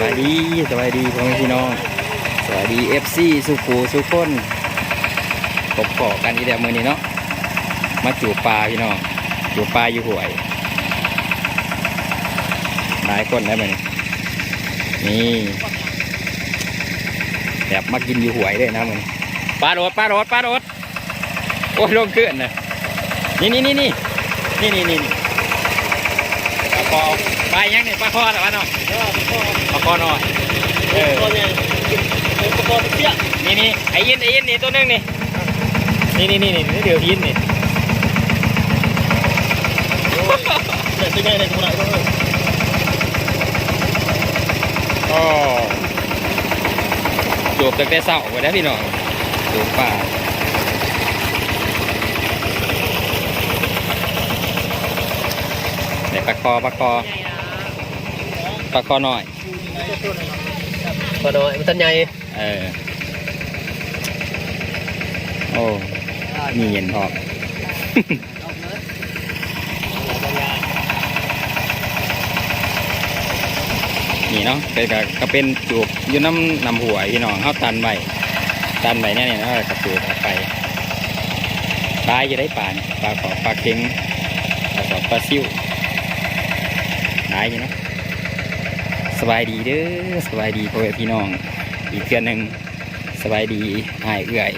สวัสดีสวัสดีพ่อแม่พี่น้องสวัสดีเอฟซีสุขูสุขคนพบขอกันอีกแล้วมือนี้เนาะมาจูปลาพี่น้องจูปลาอยู่ห่วยหลายคนได้ไหมอนี่นี่แบบมากินอยู่ห่วยเลยนะมึงปลาโดดปลาโดดปลาโดดโอ้ยลงเกลื่อนนะนี่นี่นี่นี่นี่นี่นี่ คอปลายังนี่ปลาคอเหรอวะน้องปลาคอหน่อยเออนี่นี่ไอ้ยินไอ้ยินนี่ตัวนึงนี่นี่นี่นี่นี่เดี๋ยวยินนี่อ๋อจูบตั้งแต่เช้าไปแล้วพี่น้องจบป่าเดี๋ยวปลา คอปลาคอปลาคอหน่อยพอน้อยมันตันใหญ่เออโอ้มีเย็นพอนี่เนาะเป็นก็ก็เป็นจูบอยู่น้ำน้ำหัวพี่น้องเขาตันใบตันใบเนี่ยเนี่ยเนาะกระจูบออกไปปลาจะได้ปลาเนี่ยปลาขอปลาเค็งปลาขอปลาซิว หลายอยู่เนาะสบายดีเด้อสบายดีพ่อแม่พี่น้อง อีกเทือนหนึ่งสบายดีอายเอื่อย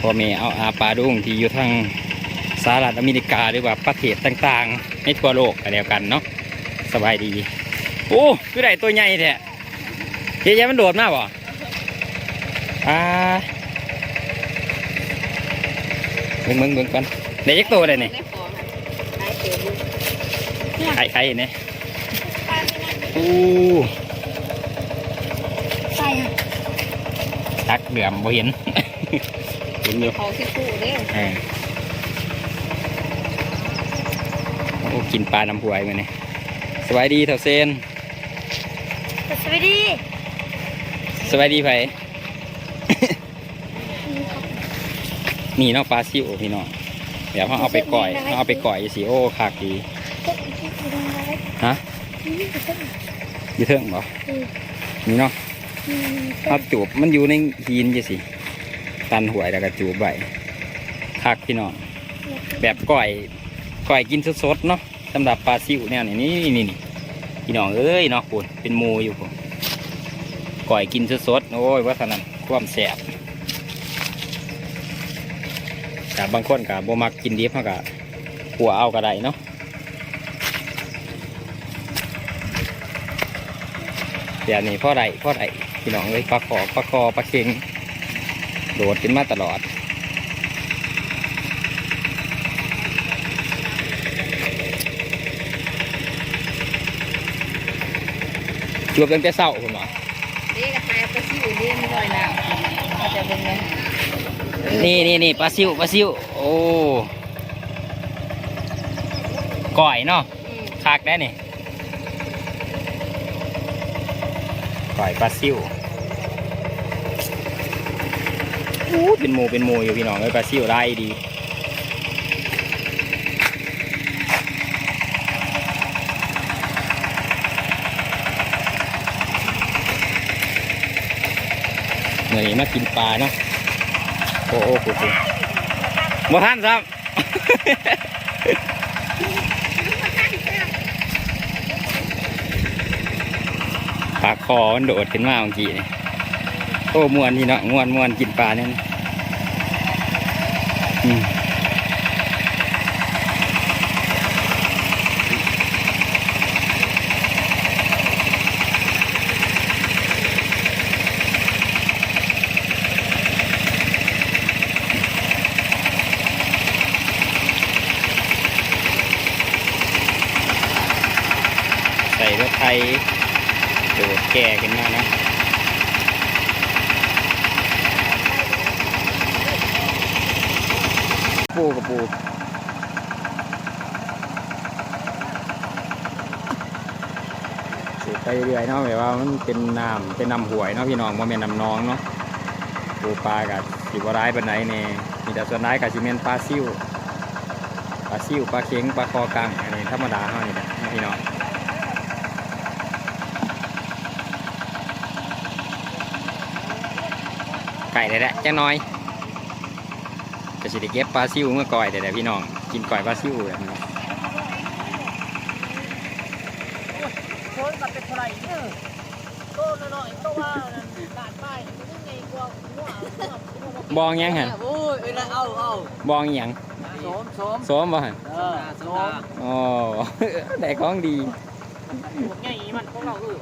พ่อแม่เอาอาปลาดุ้งที่อยู่ทางสหรัฐอเมริกาหรือว่าประเทศต่างๆ ในทั่วโลกกันแล้วกันเนาะสบายดี โอ้คือได้ตัวใหญ่แท้เฮ้ยมันโดดมาบ่อ่าเบิ่งเบิ่งเบิ่งก่อนได้ยักตัวเลยนี่ได้ของค่ะได้เต็มเลยไข่ไข่เนี่ย อู้ใช่ค่ะตักเหลื่อมบ่เห็น เห็นอยู่ของที่คู่เด้อเออโอ้กินปลาน้ำหวยมาเนี่ยสวัสดีเท่าเซนสวัสดีสวัสดีไผ นี่เนาะปลาซิวพี่น้องเดี๋ยวเขาเอาไปก่อยเขาเอาไปก่อยสิโอ้คักดีฮะ อยู่เทิงบ่นี่เนาะเอาจูบมันอยู่ในหินจังสิ ตันหวยแล้วก็จูบใบคักพี่น้องแบบก่อยก่อยกินสดๆเนาะสำหรับปลาซิวเนี่ยนี่นี่นี่นี่พี่น้องเอ้ยเนาะคุณเป็นหมูอยู่ผมก่อยกินสดๆโอ้ยว่าเท่านั้นความแสบกับบางคนกับโบมักกินดิบเขากับหัวเอาก็ได้เนาะ เดี๋ยวนี้พ่อใดพ่อใดพี่น้องเลยปลาขอปลาคอปลาเค็งโดดขึ้นมาตลอดรวมตั้งแต่เศร้าคุณหมอเด้กระทายไปซิวเด้ไม่ลอยน้ำเขาจะเป็นไงนี่นี่นี่ปลาซิวปลาซิวโอ้ก่อยเนาะอืมคักได้นี่ ปล่อยปลาซิ่วอู้เป็นหมูเป็นหมูอยู่พี่น้องเลยปลาซิ่วได้ดีเหนื่อยมากินปลาเนาะโอ้โหกูกูบ่ทันซ้ำ ปากคอมันโดดขึ้นมาเมื่อกี้นี่โอ้มวนนี่เนาะมวนมวนกินปลาเนี่ยนะอืมใส่รถไทย โดดแก่ขึ้นมาเนะปูกับปูสูบไปเรื่อยๆเนาะแบบว่ามันเป็นน้ำเป็นน้ำหวยเนาะพี่น้องว่าเป็นน้ำนองเนาะปูปลากับสิบร้ายปานไหนเนี่ยมีแต่ส่วนร้ายกับซีเมนปลาซิ่วปลาซิ่วปลาเค็งปลาคอกังอันนี้ธรรมดาเท่านี้แหละพี่น้อง ไก่ได้แหละจังน้อยก็สิได้เก็บปลาซิวเมื่อก่อยแต่แต่พี่น้อง กินก่อยปลาซิวแบบนี้โคนกับเป็นเท่าไหร่เนี่ยโตน้อยๆโตว่าด่านป้ายมันยังไงกว่าหัวหัวบองยังหันโอ้ยเอ้ยเอาเอาบองอิหยังโสมโสมซ้อมบ่หันเออโสมอ๋อได้ของดีพวกไงมันพวกเราเออ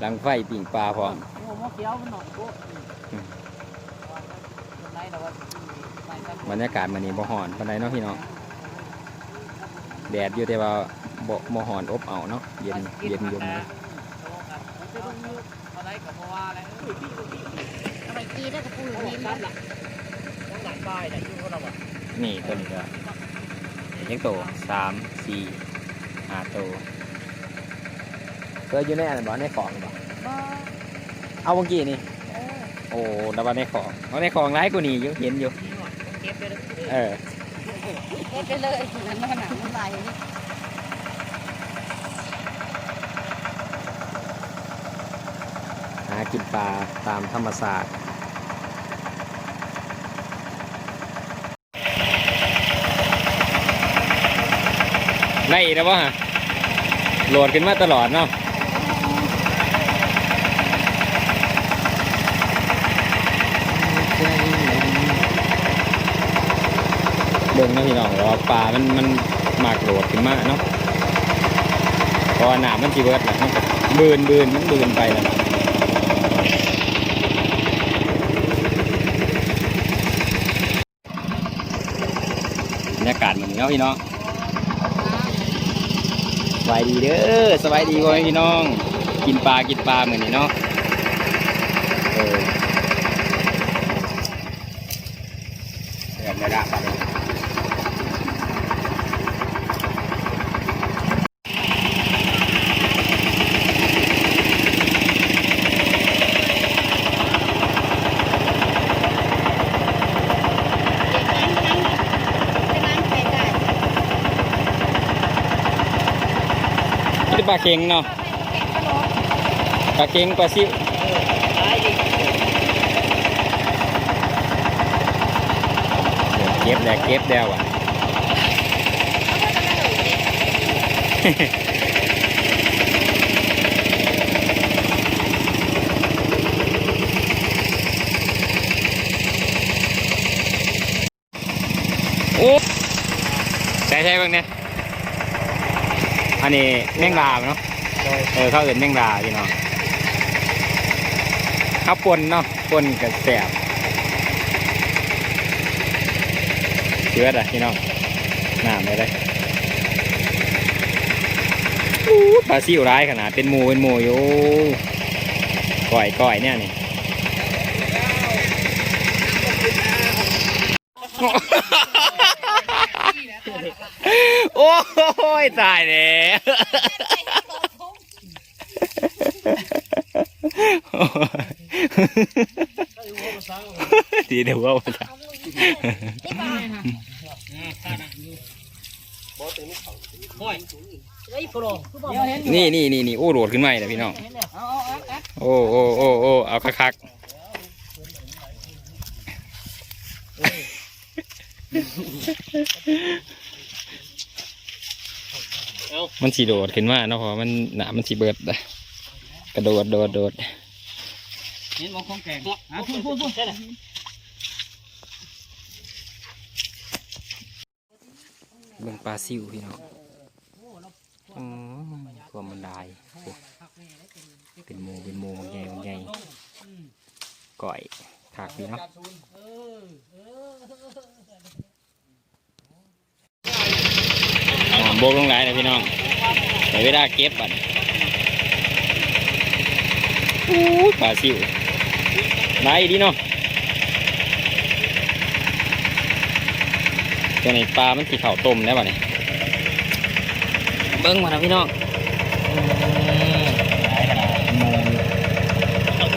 หลังไฟปิ่งปลาพร้อมหัวมอเขียวมันหนอนโก้ไหนเราว่าไปทำ บรรยากาศมันนี่บ่ฮ้อนปานใดเนาะพี่น้องแดดอยู่แต่ว่าบ่บ่ฮ้อนอบเอาเนาะเย็นเย็นยมเลยอะไรกับเพราะว่าอะไรเอาไปกีได้กับปูโอ้นี่ชัดล่ะต้องหลังป้ายนี่ตัวนี้ก็เล็กโตสามสี่ห้าโตเพื่อยู่ในอันบ่ในของบ่บ่เอาเมื่อกี้นี่ เออโอ้ดับในของเอาในของร้ายกว่านี้อยู่เห็นอยู่นี่หน่อยต้องเก็บไปเลยเออเฮ็ดไปเลยนั่นมันหนังมันลายนี่หากินปลาตามธรรมศาสตร์ไล่แล้ววะฮะโหลดขึ้นมาตลอดเนาะ บิ่งเนาะพี่น้องว่าปลามันมันมากโหลดขึ้นมาเนาะเพราะว่ามันจีเวิร์ดและมันบืนบืนมันบืนไปแล้วนะบรรยากาศเหมือนเนาะพี่น้องสบายดีเด้อสบายดีพ่อแม่พี่น้อง กินปลากินปลาเหมือนนี่เนาะเออเดี๋ยวไม่ได้ปลาเลย เด็กนั้นนั้นจะนั้นไปได้ นี่ เป็นปลาเค็งเนาะกะโดดปลาเค็งปลาซิวตายดิเก็บแล้วเก็บแล้วอะโอ้ใช่ใช่บ้างเนี่ย อันนี้แมงดาเนาะเออเขาเอื่นแมงดาพี่น้องข้าวปนเนาะปนกับแสบเชือดอะพี่น้องน้ำเลยเลยอู้ปลาซิวร้ายขนาดเป็นหมูเป็นหมูอยู่ก่อยก่อยเนี่ยนี่โอ้ยตายแล้ว ทีเดียวว่าไปละห้อยไอ้โปรเดี๋ยวเห็นนี่นี่นี่นี่โอ้โหลดขึ้นมาเลยพี่น้องเห็นเนี่ยเอาเอาเอาโอ้โอ้โอ้โอ้เอาคักๆมันสีโดดขึ้นมาเนาะเพราะมันหนามันสีเบิดอะกระโดดโดดโดด เห็นมองของแข็งอะพูดพูดพูดใช่ไหมเบิ่งปลาซิวพี่น้องอ๋อความมันได้โอ้เป็นหมูเป็นหมูมันใหญ่มันใหญ่ก่อยถากพี่เนาะอ่าโบกลงไหลายเลยพี่น้องแต่เวลาเก็บบัดอู้ยปลาซิวไหลายดีเนาะตัวนี้ปลา มันสีขาวต้มได้ป่ะเนี่ยเบิ้งมานะพี่น้องอืมหลายขนาดโมง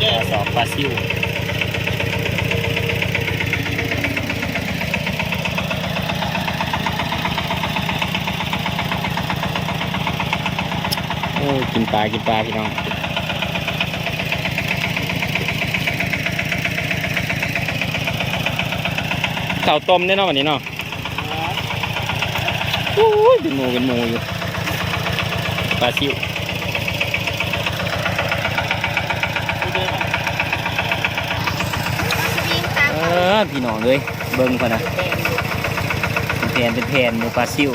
ปลาสอบปลาซิวโอ้ยกินปลา กินปลา พี่น้อง ข้าต้มได้เนาะวันนี้เนาะโอ้ยเป็นหมูเป็นหมูอยู่ปลาซิวเออพี่น้องเลยเบิ่งก่อนนะเป็นแผ่นเป็นแผ่นหมูปลาซิว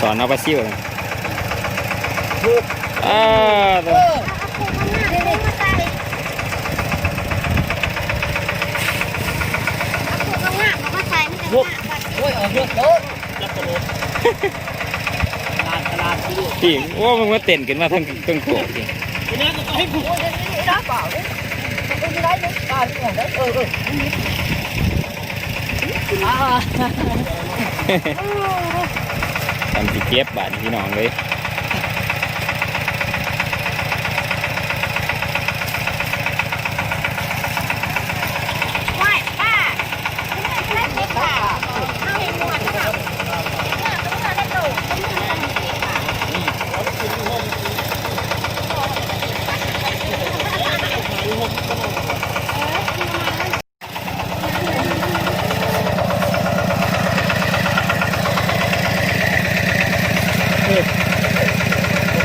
สอนเอาปลาซิวเลยอ่าตัวโอ้ยเอาเยอะเด้อจับกระโดดตลาดตลาดที่ดูพี่ว่ามึงมาเต้นกันมาทั้งทั้งโขกจริงทีนี้ก็ต้องให้ผูกนี่นี่นะเปล่าเนี่ยไม่ได้เนี่ยตาที่ของได้เออเอออ่า ทำสิเก็บบาดพี่น้องเลย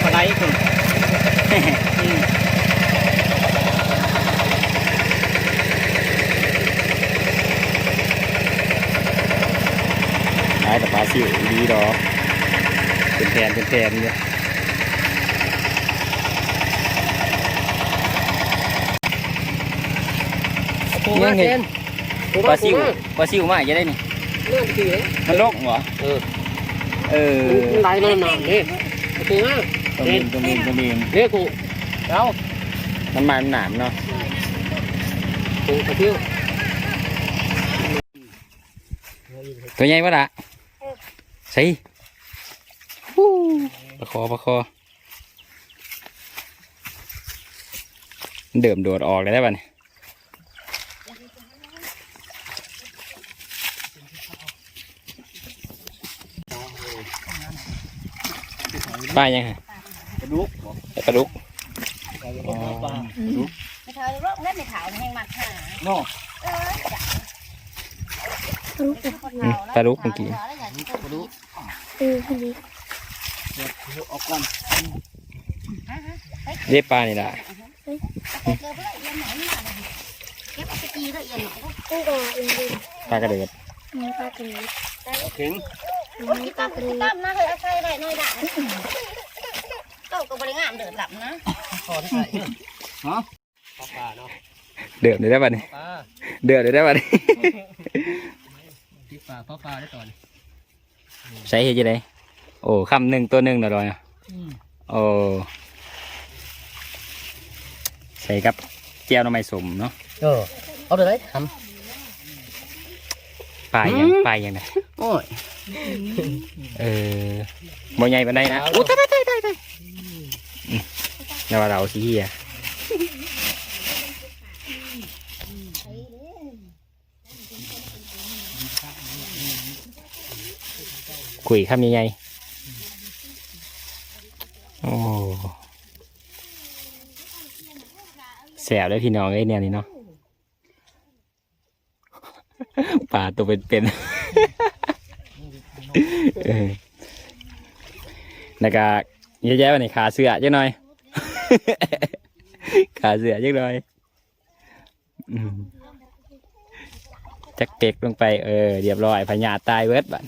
อะไรคุณ ขายแต่ปลาซิวดีดอกเป็นแผ่นเป็นแผ่นเลยยังไงปลาซิวปลาซิวมาจะได้นี่เรื่องที่มันโลกเหรอเออเออไหลนอนนอนนี่โอเคนะตัวมีนตัวมีนตัวมีนเฮ้ยกูเอามันมาหนามเนาะกูไปเที่ยวตัวใหญ่ปะละ ใส่ฮู้ประคอประคอ เดิมโดดออกเลยได้ป่ะเนี่ยป้ายยังไงกระดูกกระดุกอ๋อไม่เท่าโรคเล่นในขาวแห้งมัดหาเนาะเออจ้ะอืมปลาดุกเมื่อกี้กระดูก เออคนนี้ออกก่อนเรียบปลานี่ละเจอเพื่อนเอียนไหนนี่มาเลยเก็บไปกีด้วยเอียนหน่อยกูก็เอียนเลยปลากระเดือดมีปลากระนี้ถึงมีปลากระนี้ตั้มนะเฮ้ยเอาใส่ได้น้อยด่าเต้าก็บริงามเดือดหลับนะขอที่ไหนฮะปลาเนาะเดือดเลยได้ป่ะนี่ปลาเดือดเลยได้ป่ะนี่ที่ปลาพ่อปลาได้ก่อน ใช้เฮ็ดยังไงโอ้คำหนึ่งตัวหนึ่งหน่อยอะโอ้ใส่กับเจียวหน้ำไม้สมเนาะเออเอาเดี๋ยวได้ทปลายยังปลายยังไงำโอ้ยเออบ่ใหญ่ปานใดนะโอ้ตายตายตายตายตายอืมแล้วว่าเราสิเฮีย คุยคำใหญ่ๆโอ้แสบเลยพี่น้องเอ้ยเนี่ยนี่เนาะปลาตัวเป็นๆเออแล้วก็เยอะแยะไปในขาเสือจังหน่อย ขาเสือจังหน่อยอืมจักเป็กลงไปเออเรียบร้อยพญาตายเวิร์ดบัด